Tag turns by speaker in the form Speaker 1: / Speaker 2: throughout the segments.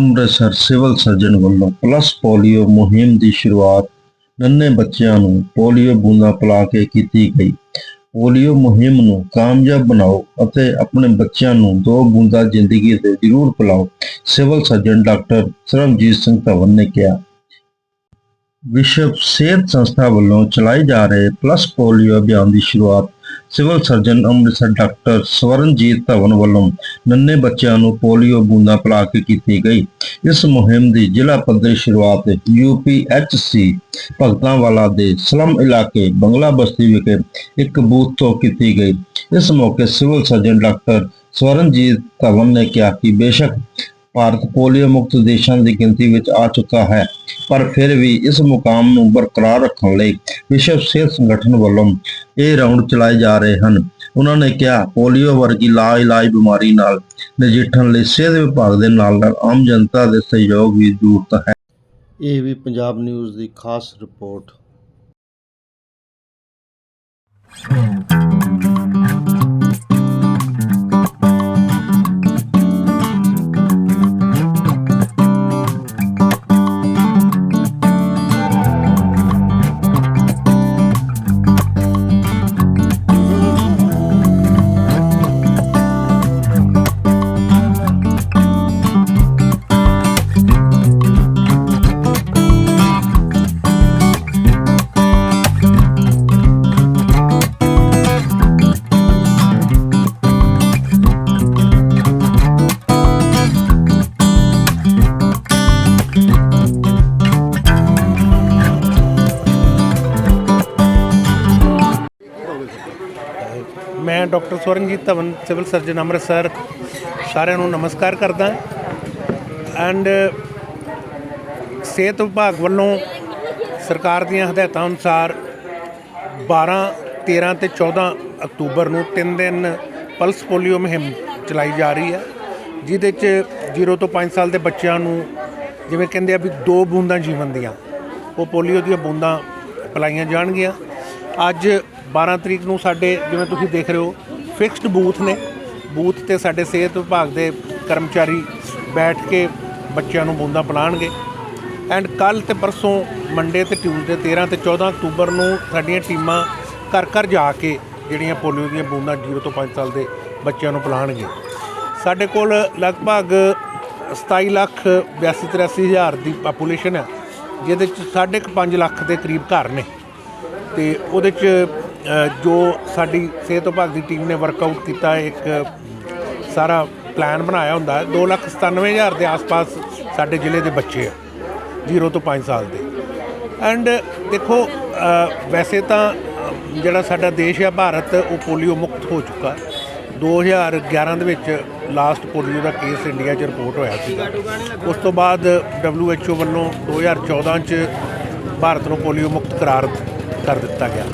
Speaker 1: Amritsar civil surgeon ਵੱਲੋਂ pulse polio ਮੁਹਿੰਮ ਦੀ ਸ਼ੁਰੂਆਤ ਨੰਨੇ ਬੱਚਿਆਂ ਨੂੰ ਪੋਲੀਓ ਬੂੰਦਾਂ ਪਿਲਾ ਕੇ ਕੀਤੀ ਗਈ। ਪੋਲੀਓ ਮੁਹਿੰਮ ਨੂੰ ਕਾਮਯਾਬ ਬਣਾਓ ਅਤੇ ਆਪਣੇ ਬੱਚਿਆਂ ਨੂੰ ਦੋ ਬੂੰਦਾਂ ਜ਼ਿੰਦਗੀ ਦੇ ਜ਼ਰੂਰ ਪਿਲਾਓ, civil surgeon doctor Sarmajit Singh Dhawan ਨੇ ਕਿਹਾ। ਵਿਸ਼ਵ ਸਿਹਤ ਸੰਸਥਾ ਵੱਲੋਂ ਚਲਾਏ ਜਾ ਰਹੇ ਪਲਸ ਪੋਲੀਓ ਅਭਿਆਨ ਦੀ ਸ਼ੁਰੂਆਤ civil surgeon Amritsar doctor Swaranjit Dhawan ਵੱਲੋਂ ਨੰਨੇ ਬੱਚਿਆਂ ਨੂੰ ਪੋਲੀਓ ਬੂੰਦਾਂ ਪਿਲਾ ਕੇ ਕੀਤੀ ਗਈ। ਇਸ ਮੁਹਿੰਮ ਦੀ ਜ਼ਿਲ੍ਹਾ ਪੱਧਰੀ ਸ਼ੁਰੂਆਤ ਯੂਪੀਐਚਸੀ ਭਗਤਾਂਵਾਲਾ ਦੇ ਸਲਮ ਇਲਾਕੇ ਬੰਗਲਾ ਬਸਤੀ ਵਿਖੇ ਇੱਕ ਬੂਥ ਤੋਂ ਕੀਤੀ ਗਈ। ਇਸ ਮੌਕੇ civil surgeon doctor Swaranjit Dhawan ਨੇ ਕਿਹਾ ਕਿ ਬੇਸ਼ੱਕ ਭਾਰਤ ਪੋਲੀਓ ਮੁਕਤ ਦੇਸ਼ਾਂ ਦੀ ਗਿਣਤੀ ਵਿੱਚ ਆ ਚੁੱਕਾ ਹੈ, ਪਰ ਫਿਰ ਵੀ ਇਸ ਮੁਕਾਮ ਨੂੰ ਬਰਕਰਾਰ ਰੱਖਣ ਲਈ ਵਿਸ਼ਵ ਸਿਹਤ ਸੰਗਠਨ ਵੱਲੋਂ ਇਹ ਰਾਉਂਡ ਚਲਾਏ ਜਾ ਰਹੇ ਹਨ। ਉਹਨਾਂ ਨੇ ਕਿਹਾ, ਪੋਲੀਓ ਵਰਗੀ ਲਾ ਇਲਾਜ ਬਿਮਾਰੀ ਨਾਲ ਨਜਿੱਠਣ ਲਈ ਸਿਹਤ ਵਿਭਾਗ ਦੇ ਨਾਲ ਨਾਲ ਆਮ ਜਨਤਾ ਦੇ ਸਹਿਯੋਗ ਦੀ ਜ਼ਰੂਰਤ ਹੈ। ਇਹ ਵੀ ਪੰਜਾਬ ਨਿਊਜ਼ ਦੀ ਖਾਸ report.
Speaker 2: Doctor Swaranjit Dhawan, civil surgeon Amritsar, ਸਾਰਿਆਂ ਨੂੰ ਨਮਸਕਾਰ ਕਰਦਾ ਐਂਡ ਸਿਹਤ ਵਿਭਾਗ ਵੱਲੋਂ ਸਰਕਾਰ ਦੀਆਂ ਹਦਾਇਤਾਂ ਅਨੁਸਾਰ 12 13 ਤੇ 14 ਅਕਤੂਬਰ ਨੂੰ ਤਿੰਨ ਦਿਨ ਪਲਸ ਪੋਲੀਓ ਮੁਹਿੰਮ ਚਲਾਈ ਜਾ ਰਹੀ ਹੈ, ਜਿਹਦੇ 'ਚ 0 ਤੋਂ 5 ਸਾਲ ਦੇ ਬੱਚਿਆਂ ਨੂੰ ਜਿਵੇਂ ਕਹਿੰਦੇ ਆ ਵੀ ਦੋ ਬੂੰਦਾਂ ਜੀਵਨ ਦੀਆਂ, ਉਹ ਪੋਲੀਓ ਦੀਆਂ ਬੂੰਦਾਂ ਪਿਲਾਈਆਂ ਜਾਣਗੀਆਂ। ਅੱਜ 12 ਤਰੀਕ ਨੂੰ ਸਾਡੇ, ਜਿਵੇਂ ਤੁਸੀਂ ਦੇਖ ਰਹੇ ਹੋ ਫਿਕਸਡ ਬੂਥ ਨੇ। ਬੂਥ ਤੇ ਸਾਡੇ ਸਿਹਤ ਵਿਭਾਗ ਦੇ ਕਰਮਚਾਰੀ ਬੈਠ ਕੇ ਬੱਚਿਆਂ ਨੂੰ ਬੂੰਦਾਂ ਪਿਲਾਣਗੇ। ਐਂਡ ਕੱਲ ਤੇ ਪਰਸੋਂ ਮੰਡੇ ਤੇ ਟਿਊਜ਼ਡੇ 13 ਤੇ 14 ਅਕਤੂਬਰ ਨੂੰ ਸਾਡੀਆਂ ਟੀਮਾਂ ਘਰ ਘਰ ਜਾ ਕੇ ਜਿਹੜੀਆਂ ਪੋਲੀਓ ਦੀਆਂ ਬੂੰਦਾਂ 0 ਤੋਂ 5 ਸਾਲ ਦੇ ਬੱਚਿਆਂ ਨੂੰ ਪਿਲਾਣਗੇ। ਸਾਡੇ ਕੋਲ ਲਗਭਗ 27 ਲੱਖ 82 83 ਹਜ਼ਾਰ ਦੀ ਪਾਪੂਲੇਸ਼ਨ ਹੈ ਜਿਹਦੇ ਚ ਸਾਢੇ ਕੁ 5 ਲੱਖ ਦੇ ਕਰੀਬ ਘਰ ਨੇ। ਤੇ ਉਹਦੇ ਚ ਜੋ ਸਾਡੀ ਸਿਹਤ ਵਿਭਾਗ ਦੀ ਟੀਮ ਨੇ ਵਰਕਆਊਟ ਕੀਤਾ, ਇੱਕ ਸਾਰਾ ਪਲਾਨ ਬਣਾਇਆ ਹੁੰਦਾ ਹੈ। 297000 ਦੇ ਆਸ-ਪਾਸ ਸਾਡੇ ਜ਼ਿਲ੍ਹੇ ਦੇ ਬੱਚੇ ਆ 0 ਤੋਂ 5 ਸਾਲ ਦੇ। ਐਂਡ ਦੇਖੋ ਵੈਸੇ ਤਾਂ ਜਿਹੜਾ ਸਾਡਾ ਦੇਸ਼ ਆ, ਭਾਰਤ, ਉਹ ਪੋਲੀਓ ਮੁਕਤ ਹੋ ਚੁੱਕਾ। ਹੈ 2011 ਦੇ ਵਿੱਚ ਲਾਸਟ ਪੋਲੀਓ ਦਾ ਕੇਸ ਇੰਡੀਆ 'ਚ ਰਿਪੋਰਟ ਹੋਇਆ ਸੀਗਾ। ਉਸ ਤੋਂ ਬਾਅਦ WHO ਵੱਲੋਂ 2014 'ਚ ਭਾਰਤ ਨੂੰ ਪੋਲੀਓ ਮੁਕਤ ਕਰਾਰ ਕਰ ਦਿੱਤਾ ਗਿਆ।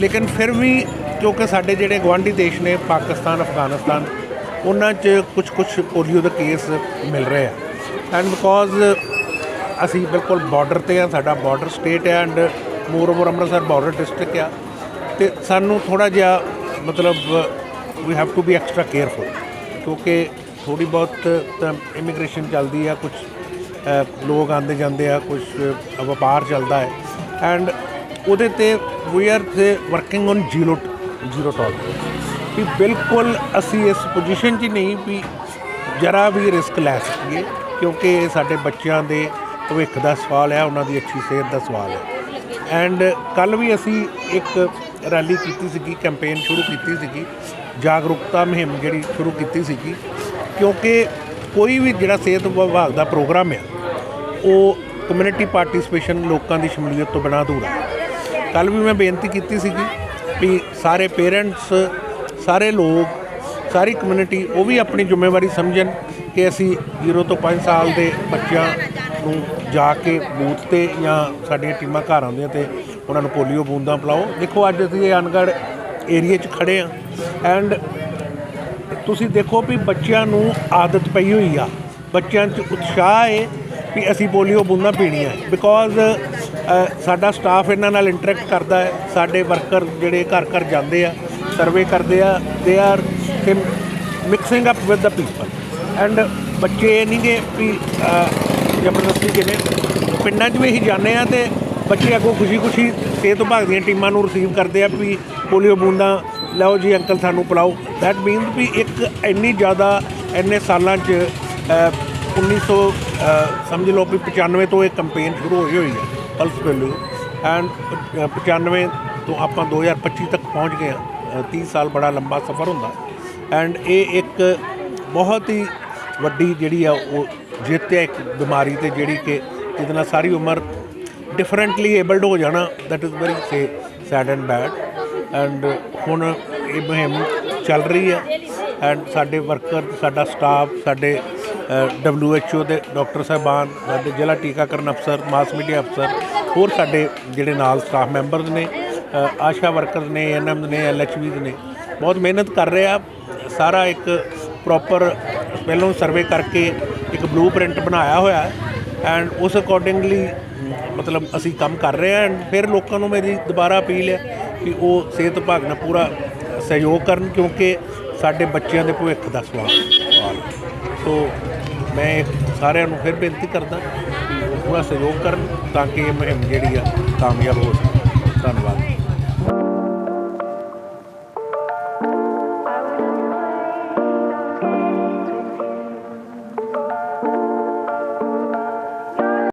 Speaker 2: ਲੇਕਿਨ ਫਿਰ ਵੀ ਕਿਉਂਕਿ ਸਾਡੇ ਜਿਹੜੇ ਗਵਾਂਢੀ ਦੇਸ਼ ਨੇ, ਪਾਕਿਸਤਾਨ, ਅਫਗਾਨਿਸਤਾਨ, ਉਹਨਾਂ 'ਚ ਕੁਝ ਕੁਝ ਪੋਲੀਓ ਦੇ ਕੇਸ ਮਿਲ ਰਹੇ ਆ। ਐਂਡ ਬਿਕੋਜ਼ ਅਸੀਂ ਬਿਲਕੁਲ ਬਾਰਡਰ ਤੇ ਆ, ਸਾਡਾ ਬਾਰਡਰ ਸਟੇਟ ਹੈ and more over Amritsar border district ਆ, ਤੇ ਸਾਨੂੰ ਥੋੜਾ ਜਿਹਾ ਮਤਲਬ we have to be extra careful ਕਿਉਂਕਿ ਥੋੜੀ ਬਹੁਤ ਤਾਂ ਇਮੀਗ੍ਰੇਸ਼ਨ ਚੱਲਦੀ ਆ ਕੁਝ ਲੋਕ ਆਉਂਦੇ ਜਾਂਦੇ ਆ ਕੁਝ ਵਪਾਰ ਚੱਲਦਾ ਹੈ। ਐਂਡ ਉਹਦੇ ਤੇ ਵੀ ਆਰ ਤੇ working on zero zero tolerance ਕਿ ਬਿਲਕੁਲ ਅਸੀਂ ਇਸ ਪੋਜੀਸ਼ਨ 'ਚ ਨਹੀਂ ਵੀ ਜਰਾ ਵੀ ਰਿਸਕ ਲੈ ਸਕੀਏ, ਕਿਉਂਕਿ ਇਹ ਸਾਡੇ ਬੱਚਿਆਂ ਦੇ ਭਵਿੱਖ ਦਾ ਸਵਾਲ ਹੈ, ਉਹਨਾਂ ਦੀ ਅੱਛੀ ਸਿਹਤ ਦਾ ਸਵਾਲ ਹੈ। ਐਂਡ ਕੱਲ ਵੀ ਅਸੀਂ ਇੱਕ ਰੈਲੀ ਕੀਤੀ ਸੀਗੀ ਕੈਂਪੇਨ ਸ਼ੁਰੂ ਕੀਤੀ ਸੀਗੀ, ਜਾਗਰੂਕਤਾ ਮੁਹਿੰਮ ਜਿਹੜੀ ਸ਼ੁਰੂ ਕੀਤੀ ਸੀਗੀ, ਕਿਉਂਕਿ ਕੋਈ ਵੀ ਜਿਹੜਾ ਸਿਹਤ ਵਿਭਾਗ ਦਾ ਪ੍ਰੋਗਰਾਮ ਹੈ ਉਹ ਕਮਿਊਨਿਟੀ ਪਾਰਟਿਸਿਪੇਸ਼ਨ ਲੋਕਾਂ ਦੀ ਸ਼ਮੂਲੀਅਤ ਤੋਂ ਬਿਨਾਂ ਅਧੂਰਾ ਹੈ। ਕੱਲ ਵੀ ਮੈਂ ਬੇਨਤੀ ਕੀਤੀ ਸੀਗੀ ਵੀ ਸਾਰੇ ਪੇਰੈਂਟਸ, ਸਾਰੇ ਲੋਕ, ਸਾਰੀ ਕਮਿਊਨਿਟੀ ਉਹ ਵੀ ਆਪਣੀ ਜ਼ਿੰਮੇਵਾਰੀ ਸਮਝਣ ਕਿ ਅਸੀਂ 0 ਤੋਂ 5 ਸਾਲ ਦੇ ਬੱਚਿਆਂ ਨੂੰ ਜਾ ਕੇ ਬੂਥ ਤੇ ਜਾਂ ਸਾਡੀਆਂ ਟੀਮਾਂ ਘਰ ਆਉਂਦੀਆਂ ਤੇ ਉਹਨਾਂ ਨੂੰ ਪੋਲੀਓ ਬੂੰਦਾਂ ਪਿਲਾਓ। ਦੇਖੋ ਅੱਜ ਅਸੀਂ ਇਹ ਅਨਗੜ ਏਰੀਆ 'ਚ ਖੜੇ ਆ ਐਂਡ ਤੁਸੀਂ ਦੇਖੋ ਵੀ ਬੱਚਿਆਂ ਨੂੰ ਆਦਤ ਪਈ ਹੋਈ ਆ। ਬੱਚਿਆਂ 'ਚ ਉਤਸ਼ਾਹ ਹੈ ਵੀ ਅਸੀਂ ਪੋਲੀਓ ਬੂੰਦਾਂ ਪੀਣੀਆਂ। ਬਿਕੋਜ਼ ਸਾਡਾ ਸਟਾਫ ਇਹਨਾਂ ਨਾਲ ਇੰਟਰੈਕਟ ਕਰਦਾ ਹੈ। ਸਾਡੇ ਵਰਕਰ ਜਿਹੜੇ ਘਰ ਘਰ ਜਾਂਦੇ ਆ ਸਰਵੇ ਕਰਦੇ ਆ। They are mixing up with the people and ਬੱਚੇ ਨਹੀਂ ਗੇ ਵੀ ਜ਼ਬਰਦਸਤੀ ਜਿਹਨੇ ਪਿੰਡਾਂ 'ਚ ਵੀ ਅਸੀਂ ਜਾਂਦੇ ਆ ਤੇ ਬੱਚੇ ਅੱਗੋਂ ਖੁਸ਼ੀ-ਖੁਸ਼ੀ ਸਿਹਤ ਵਿਭਾਗ ਦੀਆਂ ਟੀਮਾਂ ਨੂੰ ਰਿਸੀਵ ਕਰਦੇ ਆ ਵੀ ਪੋਲੀਓ ਬੂੰਦਾਂ ਲਓ ਜੀ ਅੰਕਲ ਸਾਨੂੰ ਪਿਲਾਓ। ਦੈਟ ਮੀਨਸ ਵੀ ਇੱਕ ਇੰਨੀ ਜ਼ਿਆਦਾ ਇੰਨੇ ਸਾਲਾਂ 'ਚ ਅਹ, 1900 ਸਮਝ ਲਓ ਵੀ 95 ਤੋਂ ਇਹ ਕੈਂਪੇਨ ਸ਼ੁਰੂ ਹੋਈ ਹੋਈ ਹੈ। ਪਲਸ ਪੋਲੀਓ ਐਂਡ 95 ਤੋਂ ਆਪਾਂ 2025 ਤੱਕ ਪਹੁੰਚ ਗਏ ਹਾਂ। 30 ਸਾਲ ਬੜਾ ਲੰਬਾ ਸਫ਼ਰ ਹੁੰਦਾ। ਐਂਡ ਇਹ ਇੱਕ ਬਹੁਤ ਹੀ ਵੱਡੀ ਜਿਹੜੀ ਆ, ਉਹ ਜਿੱਤ ਹੈ ਇੱਕ ਬਿਮਾਰੀ ਤੇ, ਜਿਹੜੀ ਕਿ ਜਿਹਦੇ ਨਾਲ ਸਾਰੀ ਉਮਰ ਡਿਫਰੈਂਟਲੀ ਏਬਲਡ ਹੋ ਜਾਣਾ that is very say sad and bad and ਹੁਣ ਇਹ ਮੁਹਿੰਮ ਚੱਲ ਰਹੀ ਹੈ ਐਂਡ ਸਾਡੇ ਵਰਕਰ ਸਾਡਾ ਸਟਾਫ ਸਾਡੇ WHO ਦੇ ਡਾਕਟਰ ਸਾਹਿਬਾਨ, ਸਾਡੇ ਜ਼ਿਲ੍ਹਾ ਟੀਕਾਕਰਨ ਅਫਸਰ, ਮਾਸ ਮੀਡੀਆ ਅਫਸਰ, ਹੋਰ ਸਾਡੇ ਜਿਹੜੇ ਨਾਲ ਸਟਾਫ ਮੈਂਬਰਸ ਨੇ ਆਸ਼ਾ ਵਰਕਰਸ ਨੇ ਐਨਐਮ ਨੇ ਐਲਐਚਵੀਜ਼ ਨੇ, ਬਹੁਤ ਮਿਹਨਤ ਕਰ ਰਹੇ ਆ। ਸਾਰਾ ਇੱਕ ਪ੍ਰੋਪਰ ਪਹਿਲਾਂ ਸਰਵੇ ਕਰਕੇ ਇੱਕ ਬਲੂਪ੍ਰਿੰਟ ਬਣਾਇਆ ਹੋਇਆ ਹੈ ਐਂਡ ਉਸ ਅਕੋਰਡਿੰਗਲੀ ਮਤਲਬ ਅਸੀਂ ਕੰਮ ਕਰ ਰਹੇ ਹਾਂ ਐਂਡ ਫਿਰ ਲੋਕਾਂ ਨੂੰ ਮੇਰੀ ਦੁਬਾਰਾ ਅਪੀਲ ਹੈ ਕਿ ਉਹ ਸਿਹਤ ਵਿਭਾਗ ਨਾਲ ਪੂਰਾ ਸਹਿਯੋਗ ਕਰਨ ਕਿਉਂਕਿ ਸਾਡੇ ਬੱਚਿਆਂ ਦੇ ਭਵਿੱਖ ਦਾ ਸਵਾਲ ਸਵਾਲ। ਸੋ ਮੈਂ ਸਾਰਿਆਂ ਨੂੰ ਫਿਰ ਬੇਨਤੀ ਕਰਦਾ ਕਿ ਉਹ ਪੂਰਾ ਸਹਿਯੋਗ ਕਰਨ ਤਾਂ ਕਿ ਇਹ ਮੁਹਿੰਮ ਜਿਹੜੀ ਆ ਕਾਮਯਾਬ ਹੋ ਸਕੇ। ਧੰਨਵਾਦ।